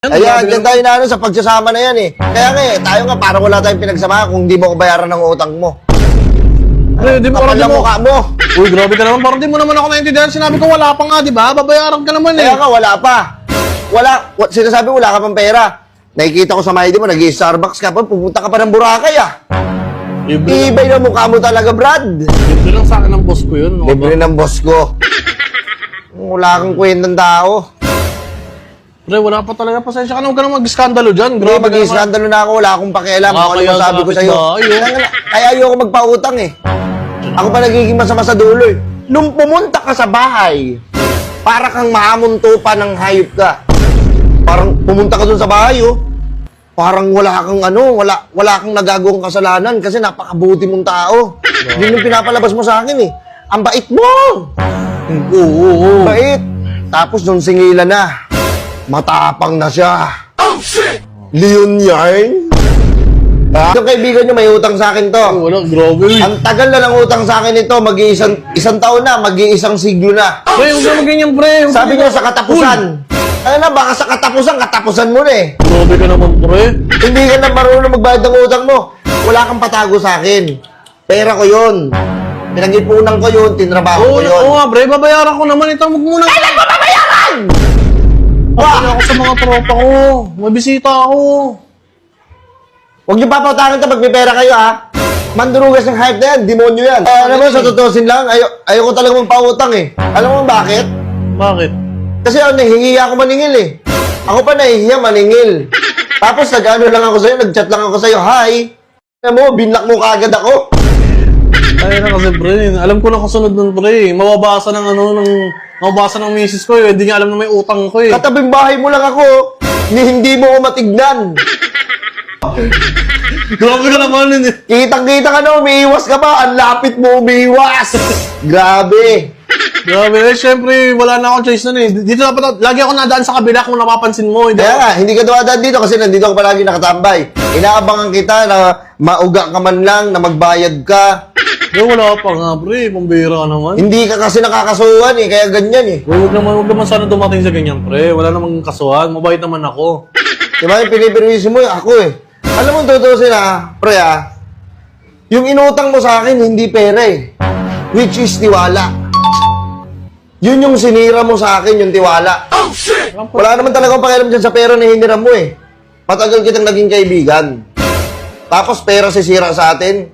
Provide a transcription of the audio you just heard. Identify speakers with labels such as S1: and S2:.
S1: Yan,
S2: Ayan, dyan tayo na ano, sa pagsasama na yan eh. Kaya nga eh, tayo nga parang wala tayong pinagsama kung di mo ko bayaran ng utang mo.
S1: Pre, di mo,
S2: Kapal
S1: parang di mo,
S2: mukha mo.
S1: Uy, grabe ka naman. Parang di mo naman ako naintindihan. Sinabi ko wala pa nga, di ba? Babayaran ka naman eh.
S2: Kaya nga, wala pa. Wala, wa- sinasabi wala ka pang pera. Nakikita ko sa Maidi mo, nag starbucks ka pa, pupunta ka pa ng Boracay ah.
S1: Libre,
S2: Ibay na mukha mo talaga, Brad.
S1: libre lang sa akin ng boss ko yun. Ano
S2: Libre
S1: ba?
S2: ng boss ko. Wala kang kwentang tao.
S1: Pre, wala pa talaga. Pasensya ka naman ka naman mag-skandalo dyan.
S2: Hindi,
S1: Grabe ka naman.
S2: mag-iskandalo na ako, wala akong pakialam kung ano
S1: Nakakaya
S2: masabi
S1: sa
S2: ko sa'yo.
S1: oh.
S2: Kaya, nga- kaya ayoko magpautang eh. Ako pa nagiging masama sa dulo eh. Nung pumunta ka sa bahay, para kang mahamunto pa ng hayop ka. Parang pumunta ka dun sa bahay oh. Parang wala kang ano, wala, wala kang nagagawang kasalanan kasi napakabuti mong tao. Yun yung pinapalabas mo sa akin eh. Ang bait mo!
S1: Oo, oo, oo.
S2: Bait. Tapos nung singila na, matapang na siya. Oh, shit! Leon Yarn? Ha? Yung kaibigan nyo, may utang sa akin to.
S1: Wala, grabe.
S2: Ang tagal na ng utang sa akin ito, mag-iisang isang taon na, mag-iisang siglo na.
S1: Pre, huwag naman ganyan, pre. Huwag
S2: Sabi niya sa katapusan. Ano na, baka sa katapusan, katapusan mo na eh.
S1: Grabe ka naman, pre.
S2: Hindi ka na marunong magbayad ng utang mo. Wala kang patago sa akin. Pera ko yun. Pinag-ipunan ko yun, tinrabaho
S1: Oo,
S2: ko yun.
S1: oo nga, pre. Babayaran ko naman ito. Huwag muna.
S2: Kailan mo babayaran?
S1: Wah! ako sa mga tropa ko. May bisita ako.
S2: Huwag niyo papautangin ito pag may pera kayo, ha? Mandurugas ng hype na yan, demonyo yan. Kaya naman, sa totosin lang, ayo, ayoko talaga magpautang eh. Alam mo bakit?
S1: Bakit?
S2: Kasi ako nahihiya ako maningil eh. Ako pa nahihiya maningil. Tapos nag-ano lang ako sa'yo, nag-chat lang ako sa'yo, hi. Alam mo, binlock mo kaagad ako.
S1: Ay na kasi, pre. Alam ko na kasunod nun, pre. Mababasa ng ano, ng... Mababasa ng misis ko eh. Hindi niya alam na may utang ko eh.
S2: Katabing bahay mo lang ako, ni hindi mo ko matignan.
S1: Grabe ka naman yun eh.
S2: Kitang-kita ka na, umiiwas ka ba? Ang lapit mo umiiwas. Grabe.
S1: Grabe eh. Siyempre, wala na akong choice nun eh. Dito dapat, lagi ako nadaan sa kabila kung napapansin mo. Hindi
S2: Kaya
S1: ako-
S2: nga, hindi ka dumadaan dito kasi nandito ka palagi nakatambay. Inaabangan kita na mauga ka man lang, na magbayad ka.
S1: Eh, wala pa nga, pre. Pambira ka naman.
S2: Hindi ka kasi nakakasuhan eh, kaya ganyan eh.
S1: Uy, Huwag naman, huwag naman sana dumating sa ganyan, pre. Wala namang kasuhan. Mabait naman ako.
S2: Di ba yung pinipirwisi mo, ako eh. Alam mo, tutusin ah, pre ah, yung inutang mo sa akin, hindi pera eh. Which is tiwala. Yun yung sinira mo sa akin, yung tiwala. Wala naman talaga akong pakialam dyan sa pera na hiniram mo eh. Matagal kitang naging kaibigan. Tapos pera sisira sa atin.